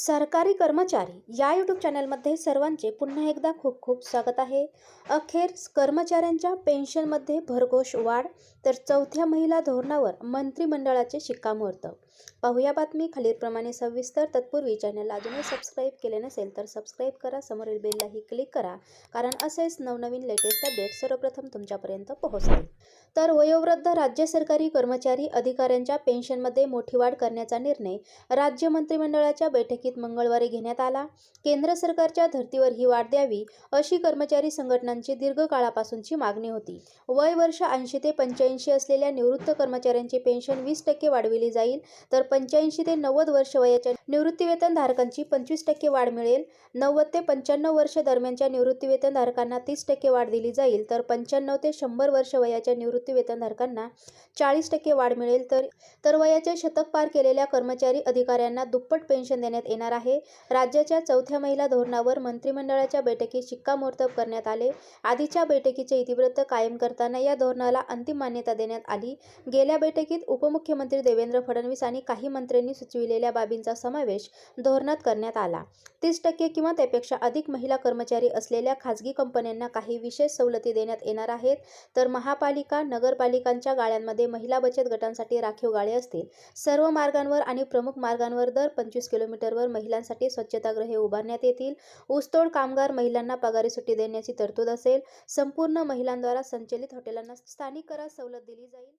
सरकारी कर्मचारी या यूट्यूब चॅनलमध्ये सर्वांचे पुन्हा एकदा खूप खूप स्वागत आहे. अखेर कर्मचाऱ्यांच्या पेन्शनमध्ये भरघोष वाढ तर चौथ्या महिला धोरणावर मंत्रिमंडळाचे शिक्कामोर्तब. पाहूया बातमी खालीलप्रमाणे सविस्तर. तत्पूर्वी चॅनलला अजूनही सबस्क्राईब केले नसेल तर सबस्क्राईब करा. समोरील बेललाही क्लिक करा कारण असेच नवनवीन लेटेस्ट अपडेट सर्वप्रथम तुमच्यापर्यंत पोहोचतील. तर वयोवृद्ध राज्य सरकारी कर्मचारी अधिकाऱ्यांच्या पेन्शनमध्ये मोठी वाढ करण्याचा निर्णय राज्य मंत्रिमंडळाच्या बैठकीत मंगळवारी घेण्यात आला. केंद्र सरकारच्या धर्तीवर ही वाढ द्यावी अशी कर्मचारी संघटनांची दीर्घकाळापासूनची मागणी होती. वय वर्ष ऐंशी ते पंच्याऐंशी असलेल्या निवृत्त कर्मचाऱ्यांची पेन्शन वीस टक्के वाढविली जाईल तर पंच्याऐंशी ते नव्वद वर्ष वयाच्या निवृत्तीवेतन धारकांची पंचवीस टक्के वाढ मिळेल. नव्वद ते पंच्याण्णव वर्ष दरम्यानच्या निवृत्तीवेतन धारकांना तीस टक्के वाढ दिली जाईल तर पंच्याण्णव ते शंभर वर्ष वयाच्या निवृत्तीवेतन धारकांना चाळीस टक्के वाढ मिळेल तर तर वयाचे शतक पार केलेल्या कर्मचारी अधिकाऱ्यांना दुप्पट पेन्शन देण्यात येणार आहे. राज्याच्या चौथ्या महिला धोरणावर मंत्रिमंडळाच्या बैठकीत शिक्कामोर्तब करण्यात आले. आधीच्या बैठकीचे इतिवृत्त कायम करताना या धोरणाला अंतिम मान्यता देण्यात आली. गेल्या बैठकीत उपमुख्यमंत्री देवेंद्र फडणवीस आणि काही मंत्र्यांनी सुचविलेल्या बाबींचा समावेश धोरणात करण्यात आला. तीस टक्के किंवा त्यापेक्षा अधिक महिला कर्मचारी असलेल्या खाजगी कंपन्यांना काही विशेष सवलती देण्यात येणार आहेत. तर महापालिका नगरपालिकांच्या गाळ्यांमध्ये महिला बचत गटांसाठी राखीव गाळे असतील. सर्व मार्गांवर आणि प्रमुख मार्गांवर दर पंचवीस किलोमीटरवर महिलांसाठी स्वच्छतागृहे उभारण्यात येतील. ऊसतोड कामगार महिलांना पगारी सुट्टी देण्याची तरतूद असेल. संपूर्ण महिलांद्वारा संचलित हॉटेलांना स्थानिक करात सवलत दिली जाईल.